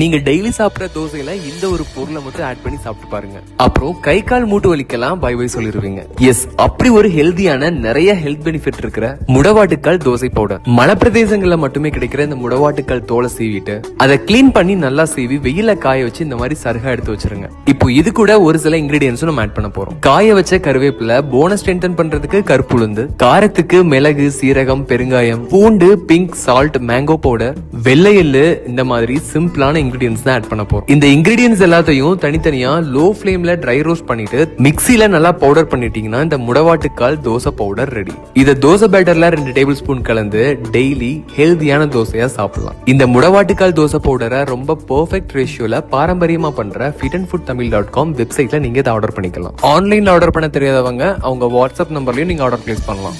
நீங்க டெய்லி சாப்பிடுற தோசையில இந்த ஒரு பொருளை மட்டும் ஆட் பண்ணி சாப்பிட்டு பாருங்க. அப்புறம் கை கால் மூட்டு வலிக்கெல்லாம் பை பை சொல்லிருவீங்க. எஸ் அப்படி ஒரு ஹெல்தியான நிறைய ஹெல்த் பெனிஃபிட் இருக்கிற முடவாட்டுக்கால் தோசை பவுடர் மலை பிரதேசங்கள்ல மட்டுமே கிடைக்கிற இந்த முடவாட்டுக்கால் தோலை சீவிட்டு அதை கிளீன் பண்ணி நல்லா சீவி வெயில காய வச்சு இந்த மாதிரி சருகா எடுத்து வச்சிருங்க. இப்போ இது கூட ஒரு சில இன்கிரீடியன்ஸும் நம்ம ஆட் பண்ண போறோம். காய வச்ச கருவேப்பில போனஸ் ஸ்ட்ரென்தன் பண்றதுக்கு கருப்புளுந்து காரத்துக்கு மிளகு சீரகம் பெருங்காயம் பூண்டு பிங்க் சால்ட் மேங்கோ பவுடர் வெள்ளை எள்ளு இந்த மாதிரி சிம்பிளான இன்கிரீடியன்ஸ் தான் ஆட் பண்ண போறோம். இந்த இன்கிரீடியன்ஸ் எல்லாத்தையும் தனித்தனியா லோ ஃபிளேம்ல ட்ரை ரோஸ்ட் பண்ணிட்டு மிக்சில நல்லா பவுடர் பண்ணிட்டீங்கன்னா இந்த முடவாட்டுக்கால் தோசை பவுடர் ரெடி இதை தோசை பேட்டர்ல ரெண்டு டேபிள் ஸ்பூன் கலந்து டெய்லி ஹெல்தியான தோசையா சாப்பிடலாம். இந்த முடவாட்டுக்கால் தோசை பவுடரை ரொம்ப பெர்ஃபெக்ட் ரேஷியோல பாரம்பரியமா பண்ற fit and food Tamil dot com வெப்சைட்ல நீங்க இதை ஆர்டர் பண்ணிக்கலாம். ஆன்லைன்ல ஆர்டர் பண்ண தெரியாதவங்க அவங்க வாட்ஸ்அப் நம்பர்லயும் நீங்க ஆர்டர் பிளேஸ் பண்ணலாம்.